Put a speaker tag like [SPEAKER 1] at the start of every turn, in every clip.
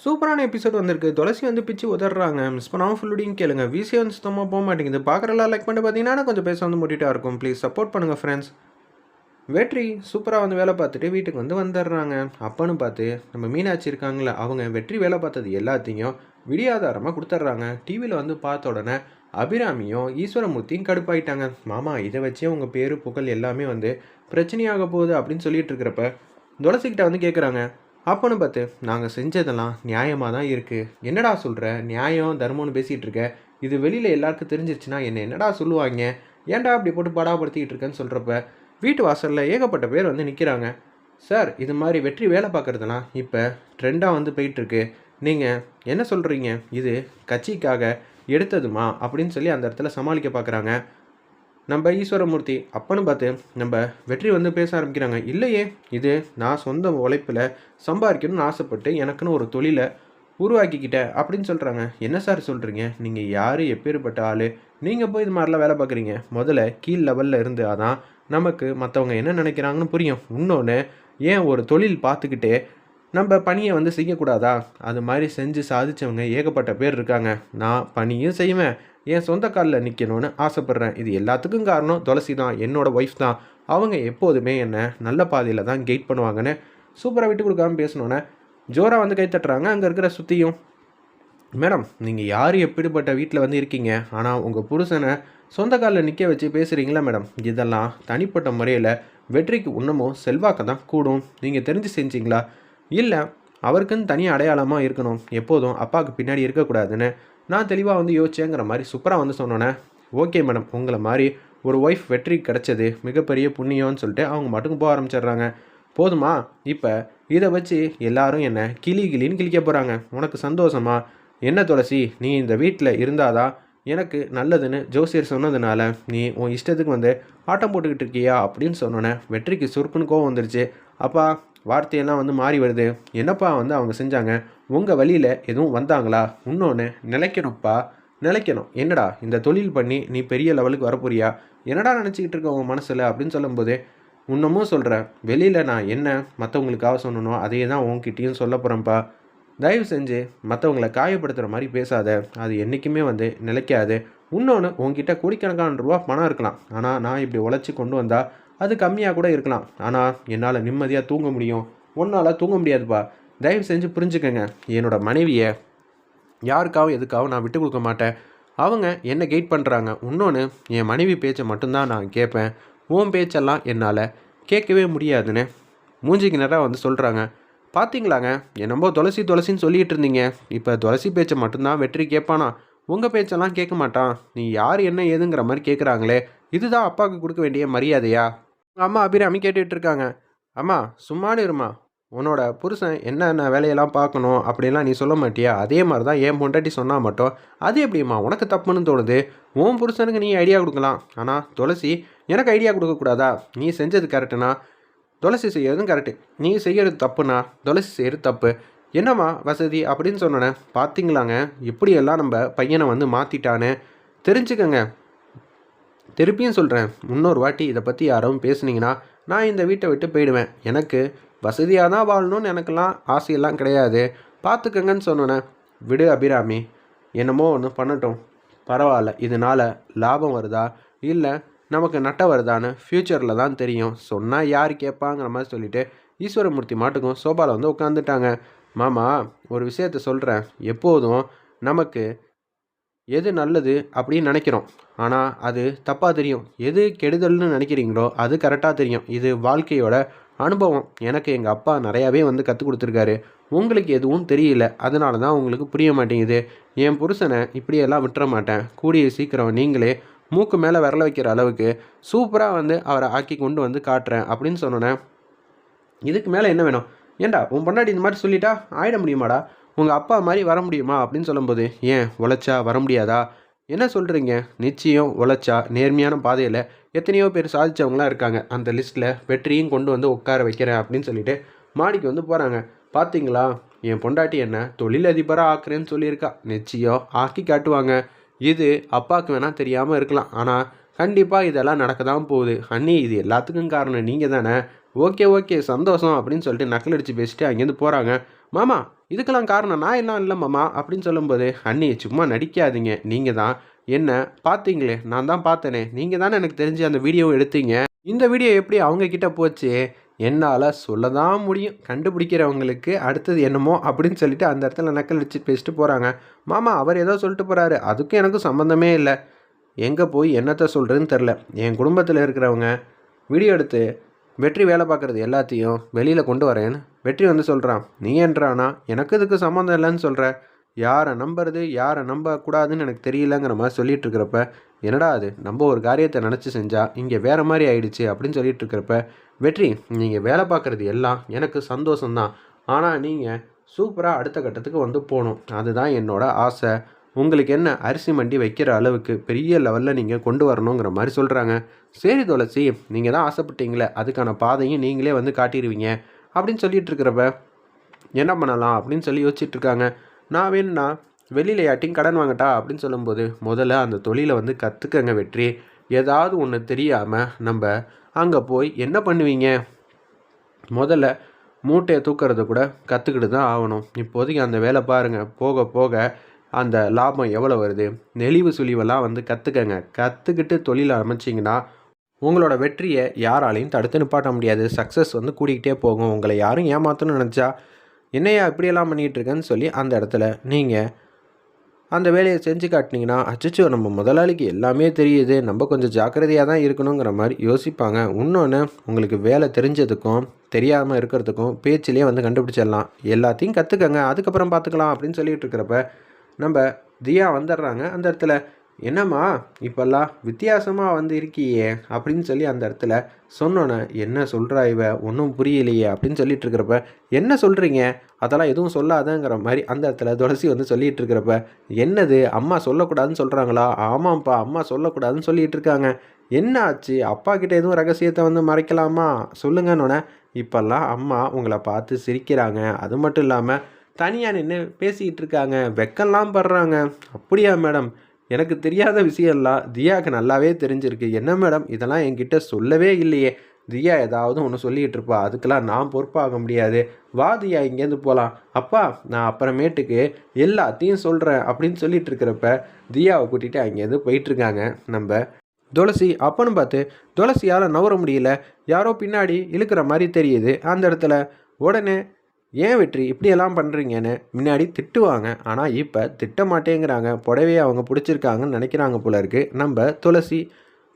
[SPEAKER 1] சூப்பரான எபிசோட் வந்திருக்கு. துளசி வந்து பிச்சு உதறாங்க மிஸ் பண்ணாமல் ஃபுல்லுடையும் கேளுங்க. விசி வந்து சுத்தமாக போக மாட்டேங்குது. பார்க்குறலாம் லைக் பண்ணி பார்த்தீங்கன்னா கொஞ்சம் பேச வந்து முட்டிட்டா இருக்கும். ப்ளீஸ் சப்போர்ட் பண்ணுங்கள் ஃப்ரெண்ட்ஸ் வெற்றி சூப்பராக வந்து வேலை பார்த்துட்டு வீட்டுக்கு வந்து வந்துடுறாங்க. அப்பன்னு பார்த்து நம்ம மீனாட்சி இருக்காங்களே அவங்க வெற்றி வேலை பார்த்தது எல்லாத்தையும் விடியாதாரமாக கொடுத்துட்றாங்க. டிவியில் வந்து பார்த்த உடனே அபிராமியும் ஈஸ்வரமூர்த்தியும் கடுப்பாயிட்டாங்க. மாமா இதை வச்சே உங்கள் பேரு புகழ் எல்லாமே வந்து பிரச்சனையாக போகுது அப்படின்னு சொல்லிட்டு இருக்கிறப்ப துளசிக்கிட்ட வந்து கேட்குறாங்க அப்போன்னு பார்த்து நாங்கள் செஞ்சதெல்லாம் நியாயமாக தான் இருக்குது என்னடா சொல்கிற நியாயம் தர்மம்னு பேசிகிட்டு இருக்க. இது வெளியில் எல்லாருக்கும் தெரிஞ்சிருச்சுன்னா என்ன என்னடா சொல்லுவாங்க? ஏன்டா அப்படி போட்டு படாப்படுத்திக்கிட்டு இருக்கேன்னு சொல்கிறப்ப வீட்டு வாசலில் ஏகப்பட்ட பேர் வந்து நிற்கிறாங்க சார் இது மாதிரி வெற்றி வேலை பார்க்குறதுலாம் இப்போ ட்ரெண்டாக வந்து போயிட்டுருக்கு. நீங்கள் என்ன சொல்கிறீங்க இது கட்சிக்காக எடுத்ததுமா? அப்படின்னு சொல்லி அந்த இடத்துல சமாளிக்க பார்க்குறாங்க நம்ம ஈஸ்வரமூர்த்தி அப்பன்னு பார்த்து நம்ம வெற்றி வந்து பேச ஆரம்பிக்கிறாங்க. இல்லையே இது நான் சொந்த உழைப்பில் சம்பாதிக்கணும்னு ஆசைப்பட்டு எனக்குன்னு ஒரு தொழிலை உருவாக்கிக்கிட்டேன் அப்படின்னு சொல்கிறாங்க என்ன சார் சொல்கிறீங்க நீங்கள் யார்? எப்பேற்பட்ட ஆள்? நீங்கள் போய் இது மாதிரிலாம் வேலை பார்க்குறீங்க. முதல்ல கீழ் லெவலில் இருந்து அதான் நமக்கு மற்றவங்க என்ன நினைக்கிறாங்கன்னு புரியும். இன்னொன்று ஏன் ஒரு தொழில் பார்த்துக்கிட்டே நம்ம பணியை வந்து செய்யக்கூடாதா? அது மாதிரி செஞ்சு சாதித்தவங்க ஏகப்பட்ட பேர் இருக்காங்க. நான் பணியும் செய்வேன். என் சொந்த காலில் நிற்கணும்னு ஆசைப்பட்றேன். இது எல்லாத்துக்கும் காரணம் துளசி தான் என்னோடய ஒய்ஃப் தான். அவங்க எப்போதுமே என்னை நல்ல பாதையில் தான் கெயிட் பண்ணுவாங்கன்னு சூப்பராக விட்டு கொடுக்காம பேசணுன்னே ஜோராக வந்து கை தட்டுறாங்க. அங்கே இருக்கிற சுற்றியும் மேடம் நீங்கள் யார் எப்படிப்பட்ட வீட்டில் வந்து இருக்கீங்க? ஆனால் உங்கள் புருஷனை சொந்த காலில் நிற்க வச்சு பேசுகிறீங்களா மேடம்? இதெல்லாம் தனிப்பட்ட முறையில் வெற்றிக்கு இன்னமும் செல்வாக்க தான் கூடும். நீங்கள் தெரிஞ்சு செஞ்சீங்களா? இல்லை அவருக்குன்னு தனி அடையாளமாக இருக்கணும். எப்போதும் அப்பாவுக்கு பின்னாடி இருக்கக்கூடாதுன்னு நான் தெளிவாக வந்து யோசிச்சேங்கிற மாதிரி சூப்பராக வந்து சொன்னோன்னே ஓகே மேடம் உங்களை மாதிரி ஒரு ஒய்ஃப் வெற்றி கிடச்சது மிகப்பெரிய புண்ணியம்னு சொல்லிட்டு அவங்க மட்டும் போக ஆரம்பிச்சிடுறாங்க. போதுமா? இப்போ இதை வச்சு எல்லாரும் என்ன கிளி கிளின்னு கிழிக்க போகிறாங்க உனக்கு சந்தோஷமா? என்ன துளசி நீ இந்த வீட்டில் இருந்தாதான் எனக்கு நல்லதுன்னு ஜோசியர் சொன்னதுனால நீ உன் இஷ்டத்துக்கு வந்து ஆட்டம் போட்டுக்கிட்டு இருக்கியா? அப்படின்னு சொன்னோன்னே வெற்றிக்கு சுருக்குன்னு கோவம் வந்துருச்சு. அப்பா வார்த்தையெல்லாம் வந்து மாறி வருது. என்னப்பா வந்து அவங்க செஞ்சாங்க? உங்கள் வழியில் எதுவும் வந்தாங்களா? இன்னொன்று நிலைக்கணும்ப்பா. நிலைக்கணும். என்னடா இந்த தொழில் பண்ணி நீ பெரிய லெவலுக்கு வரப்போறியா? என்னடா நினச்சிக்கிட்டு இருக்க உன் மனசில் அப்படின்னு சொல்லும்போது இன்னமும் சொல்கிறேன் வெளியில் நான் என்ன மற்றவங்களுக்காக சொன்னனோ அதையே தான் உன்கிட்டயும் சொல்ல போகிறேன்ப்பா தயவு செஞ்சு மற்றவங்கள காயப்படுத்துகிற மாதிரி பேசாத. அது என்றைக்குமே வந்து நிலைக்காது. இன்னொன்று உன்கிட்ட கோடிக்கணக்கான ரூபா பணம் இருக்கலாம். ஆனால் நான் இப்படி உழைச்சி கொண்டு வந்தால் அது கம்மியாக கூட இருக்கலாம். ஆனால் என்னால் நிம்மதியாக தூங்க முடியும். உன்னால் தூங்க முடியாதுப்பா. தயவு செஞ்சு புரிஞ்சுக்கங்க. என்னோட மனைவியை யாருக்காகவும் எதுக்காகவும் நான் விட்டு கொடுக்க மாட்டேன். அவங்க என்ன கெயிட் பண்ணுறாங்க இன்னொன்று என் மனைவி பேச்சை மட்டும்தான் நான் கேட்பேன். உன் பேச்செல்லாம் என்னால் கேட்கவே முடியாதுன்னு மூஞ்சிக்கு நேராக வந்து சொல்கிறாங்க பார்த்தீங்களாங்க என்னமோ துளசி துளசின்னு சொல்லிகிட்டு இருந்தீங்க. இப்போ துளசி பேச்சை மட்டும்தான் வெற்றி கேட்பானா? உங்கள் பேச்செல்லாம் கேட்க மாட்டான். நீ யார் என்ன ஏதுங்கிற மாதிரி கேட்குறாங்களே இதுதான் அப்பாவுக்கு கொடுக்க வேண்டிய மரியாதையா? அம்மா அபிராமி கேட்டுட்டு இருக்காங்க அம்மா சும்மானு இருமா. உன்னோட புருஷன் என்னென்ன வேலையெல்லாம் பார்க்கணும் அப்படின்லாம் நீ சொல்ல மாட்டியா? அதே மாதிரி தான் ஏன் பொண்டாட்டி சொன்னால் மட்டும். அது எப்படிம்மா? உனக்கு தப்புன்னு தோணுது. உன் புருஷனுக்கு நீ ஐடியா கொடுக்கலாம். ஆனால் துளசி எனக்கு ஐடியா கொடுக்கக்கூடாதா? நீ செஞ்சது கரெக்டுனா துளசி செய்யறதும் கரெக்டு நீ செய்கிறது தப்புனா? துளசி செய்கிறது தப்பு. என்னம்மா வசதி? அப்படின்னு சொன்னோன்னே பார்த்தீங்களாங்க இப்படியெல்லாம் நம்ம பையனை வந்து மாற்றிட்டான்னு தெரிஞ்சுக்கங்க. திருப்பியும் சொல்கிறேன் இன்னொரு வாட்டி இதை பற்றி யாரும் பேசுனீங்கன்னா நான் இந்த வீட்டை விட்டு போயிடுவேன். எனக்கு வசதியாக தான் வாழணும்னு எனக்கெல்லாம் ஆசையெல்லாம் கிடையாது. பார்த்துக்கங்கன்னு சொன்னோன்னே விடு அபிராமி. என்னமோ ஒன்று பண்ணட்டும். பரவாயில்ல இதனால் லாபம் வருதா? இல்லை நமக்கு நட்ட வருதான்னு ஃப்யூச்சரில் தான் தெரியும். சொன்னால் யார் கேட்பாங்கிற மாதிரி சொல்லிட்டு ஈஸ்வரமூர்த்தி மாட்டுக்கும் சோபாவில் வந்து உட்காந்துட்டாங்க மாமா ஒரு விஷயத்த சொல்கிறேன் எப்போதும் நமக்கு எது நல்லது அப்படின்னு நினைக்கிறோம். ஆனால் அது தப்பாக தெரியும். எது கெடுதல்னு நினைக்கிறீங்களோ அது கரெக்டாக தெரியும். இது வாழ்க்கையோட அனுபவம். எனக்கு எங்கள் அப்பா நிறையாவே வந்து கற்றுக் கொடுத்துருக்காரு. உங்களுக்கு எதுவும் தெரியல. அதனால தான் உங்களுக்கு புரிய மாட்டேங்குது. என் புருஷனை இப்படியெல்லாம் விட்டுற மாட்டேன். கூடிய சீக்கிரம் நீங்களே மூக்கு மேலே விரல வைக்கிற அளவுக்கு சூப்பராக வந்து அவரை ஆக்கி கொண்டு வந்து காட்டுறேன் அப்படின்னு சொன்னோன்னே இதுக்கு மேலே என்ன வேணும்? ஏண்டா உன் பொண்டாட்டி இந்த மாதிரி சொல்லிட்டா? ஆயிட முடியுமாடா? உங்கள் அப்பா மாதிரி வர முடியுமா? அப்படின்னு சொல்லும்போது ஏன் உழைச்சா வர முடியாதா? என்ன சொல்கிறீங்க நிச்சயம் உழைச்சா நேர்மையான பாதையில் எத்தனையோ பேர் சாதிச்சவங்களாம் இருக்காங்க. அந்த லிஸ்ட்டில் வெற்றியும் கொண்டு வந்து உட்கார வைக்கிறேன் அப்படின்னு சொல்லிட்டு மாடிக்கு வந்து போகிறாங்க பார்த்தீங்களா என் பொண்டாட்டி என்ன தொழிலதிபராக ஆக்குறேன்னு சொல்லியிருக்கா. நிச்சயம் ஆக்கி காட்டுவாங்க. இது அப்பாவுக்கு வேணால் தெரியாமல் இருக்கலாம். ஆனால் கண்டிப்பாக இதெல்லாம் நடக்க தான் போகுது. அண்ணி இது எல்லாத்துக்கும் காரணம் நீங்கள் தானே ஓகே ஓகே சந்தோஷம் அப்படின்னு சொல்லிட்டு நக்கல் அடித்து பேசிட்டு அங்கேருந்து போகிறாங்க மாமா இதுக்கெல்லாம் காரணம் நான் எல்லாம் இல்லை மாமா அப்படின்னு சொல்லும்போது அண்ணி சும்மா நடிக்காதீங்க. நீங்கள் தான் என்ன பார்த்தீங்களே நான் தான் பார்த்தேனே. நீங்கள் தானே எனக்கு தெரிஞ்சு அந்த வீடியோவை எடுத்தீங்க. இந்த வீடியோ எப்படி அவங்கக்கிட்ட போச்சு? என்னால் சொல்ல தான் முடியும். கண்டுபிடிக்கிறவங்களுக்கு அடுத்தது என்னமோ அப்படின்னு சொல்லிட்டு அந்த இடத்துல நக்கல் அடிச்சு பேசிட்டு போகிறாங்க மாமா அவர் ஏதோ சொல்லிட்டு போகிறாரு அதுக்கும் எனக்கும் சம்மந்தமே இல்லை. எங்கே போய் என்னத்தை சொல்கிறதுன்னு தெரில என் குடும்பத்தில் இருக்கிறவங்க வீடியோ எடுத்து வெற்றி வேலை பார்க்குறது எல்லாத்தையும் வெளியில் கொண்டு வரேன்னு வெற்றி வந்து சொல்கிறான் நீ என்றானா? எனக்கு இதுக்கு சம்மந்தம் இல்லைன்னு சொல்கிற யாரை நம்புறது? யாரை நம்பக்கூடாதுன்னு எனக்கு தெரியலங்கிற மாதிரி சொல்லிட்டு இருக்கிறப்ப என்னடா அது? நம்ம ஒரு காரியத்தை நினச்சி செஞ்சால் இங்கே வேறு மாதிரி ஆயிடுச்சு அப்படின்னு சொல்லிட்டு இருக்கிறப்ப வெற்றி நீங்கள் வேலை பார்க்குறது எல்லாம் எனக்கு சந்தோஷம்தான். ஆனால் நீங்கள் சூப்பராக அடுத்த கட்டத்துக்கு வந்து போகணும். அதுதான் என்னோடய ஆசை. உங்களுக்கு என்ன அரிசி மண்டி வைக்கிற அளவுக்கு பெரிய லெவலில் நீங்கள் கொண்டு வரணுங்கிற மாதிரி சொல்கிறாங்க சரி துளசி நீங்கள் தான் ஆசைப்பட்டீங்களே அதுக்கான பாதையும் நீங்களே வந்து காட்டிடுவீங்க அப்படின்னு சொல்லிட்டு இருக்கிறப்ப என்ன பண்ணலாம் அப்படின்னு சொல்லி யோசிச்சுட்டு இருக்காங்க. நான் வேணும்னா வெளியில் யாட்டியும் கடன் வாங்கட்டா அப்படின்னு சொல்லும்போது முதல்ல அந்த தொழிலை வந்து கற்றுக்கங்க வெற்றி. ஏதாவது ஒன்று தெரியாமல் நம்ம அங்கே போய் என்ன பண்ணுவீங்க? முதல்ல மூட்டையை தூக்கிறது கூட கற்றுக்கிட்டு தான் ஆகணும். இப்போதைக்கு அந்த வேலை பாருங்கள் போக போக அந்த லாபம் எவ்வளோ வருது? நெளிவு சுழிவெல்லாம் வந்து கற்றுக்கங்க கற்றுக்கிட்டு தொழில் அமைச்சிங்கன்னா உங்களோட வெற்றியை யாராலையும் தடுத்து நிப்பாட்ட முடியாது. சக்ஸஸ் வந்து கூடிக்கிட்டே போகும். உங்களை யாரும் ஏமாற்றணும்னு நினச்சா என்னையா இப்படியெல்லாம் பண்ணிகிட்ருக்கேன்னு சொல்லி அந்த இடத்துல நீங்கள் அந்த வேலையை செஞ்சு காட்டினீங்கன்னா அச்சச்சோ நம்ம முதலாளிக்கு எல்லாமே தெரியுது. நம்ம கொஞ்சம் ஜாக்கிரதையாக தான் இருக்கணுங்கிற மாதிரி யோசிப்பாங்க. இன்னொன்று உங்களுக்கு வேலை தெரிஞ்சதுக்கும் தெரியாமல் இருக்கிறதுக்கும் பேச்சிலே வந்து கண்டுபிடிச்சிடலாம். எல்லாத்தையும் கற்றுக்கங்க அதுக்கப்புறம் பார்த்துக்கலாம் அப்படின்னு சொல்லிகிட்டு இருக்கிறப்ப நம்ம தியா வந்துடுறாங்க. அந்த இடத்துல என்னம்மா இப்போல்லாம் வித்தியாசமாக வந்து இருக்கியே அப்படின்னு சொல்லி அந்த இடத்துல சொன்னோன்னே என்ன சொல்கிறா இவ? ஒன்றும் புரியலையே அப்படின்னு சொல்லிட்டு இருக்கிறப்ப என்ன சொல்கிறீங்க அதெல்லாம் எதுவும் சொல்லாதங்கிற மாதிரி அந்த இடத்துல துளசி வந்து சொல்லிட்டு இருக்கிறப்ப என்னது? அம்மா சொல்லக்கூடாதுன்னு சொல்கிறாங்களா ஆமாம்ப்பா அம்மா சொல்லக்கூடாதுன்னு சொல்லிகிட்டு இருக்காங்க. என்ன ஆச்சு? அப்பா கிட்ட எதுவும் ரகசியத்தை வந்து மறைக்கலாமா? சொல்லுங்கன்னொன்னே இப்போல்லாம் அம்மா உங்களை பார்த்து சிரிக்கிறாங்க. அது மட்டும் இல்லாமல் தனியாக நின்று பேசிக்கிட்டு இருக்காங்க வெக்கம்லாம் படுறாங்க. அப்படியா மேடம். எனக்கு தெரியாத விஷயம்லாம் தியாவுக்கு நல்லாவே தெரிஞ்சிருக்கு. என்ன மேடம்? இதெல்லாம் என்கிட்ட சொல்லவே இல்லையே. தியா ஏதாவது ஒன்று சொல்லிகிட்டு இருப்பா அதுக்கெல்லாம் நான் பொறுப்பாக முடியாது. வா தியா இங்கேருந்து போகலாம் அப்பா நான் அப்புறமேட்டுக்கு எல்லாத்தையும் சொல்கிறேன் அப்படின்னு சொல்லிட்டு இருக்கிறப்ப தியாவை கூட்டிகிட்டு அங்கேருந்து போயிட்டுருக்காங்க. நம்ம துளசி அப்பன்னு பார்த்து துளசியால் நவர முடியல. யாரோ பின்னாடி இழுக்கிற மாதிரி தெரியுது. அந்த இடத்துல உடனே ஏன் வெற்றி? இப்படியெல்லாம் பண்ணுறீங்கன்னு முன்னாடி திட்டுவாங்க. ஆனால் இப்போ திட்ட மாட்டேங்கிறாங்க புடவையை அவங்க பிடிச்சிருக்காங்கன்னு நினைக்கிறாங்க போல இருக்குது நம்ம துளசி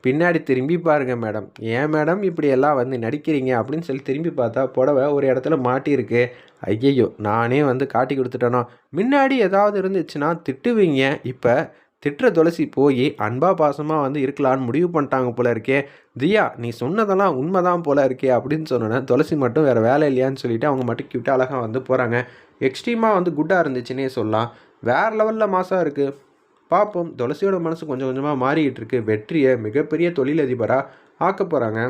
[SPEAKER 1] பின்னாடி திரும்பி பாருங்கள் மேடம். ஏன் மேடம் இப்படியெல்லாம் வந்து நடிக்கிறீங்க? அப்படின்னு சொல்லி திரும்பி பார்த்தா புடவை ஒரு இடத்துல மாட்டியிருக்கு. ஐயையோ நானே வந்து காட்டி கொடுத்துட்டேனோ? முன்னாடி ஏதாவது இருந்துச்சுன்னா திட்டுவீங்க. இப்போ திட்டுற துளசி போய் அன்பா பாசமாக வந்து இருக்கலான்னு முடிவு பண்ணிட்டாங்க போல இருக்கே. தியா நீ சொன்னதெல்லாம் உண்மைதான் போல இருக்கே அப்படின்னு சொன்னோன்னே துளசி மட்டும் வேறு வேலை இல்லையான்னு சொல்லிட்டு அவங்க மட்டும் கியூட்டாக அழகாக வந்து போகிறாங்க எக்ஸ்ட்ரீமாக வந்து குட்டாக இருந்துச்சுன்னே சொல்லலாம். வேறு லெவலில் மாசாக இருக்குது பார்ப்போம் துளசியோட மனசு கொஞ்சம் கொஞ்சமாக மாறிக்கிட்டு இருக்கு. வெற்றியை மிகப்பெரிய தொழிலதிபராக ஆக்க போகிறாங்க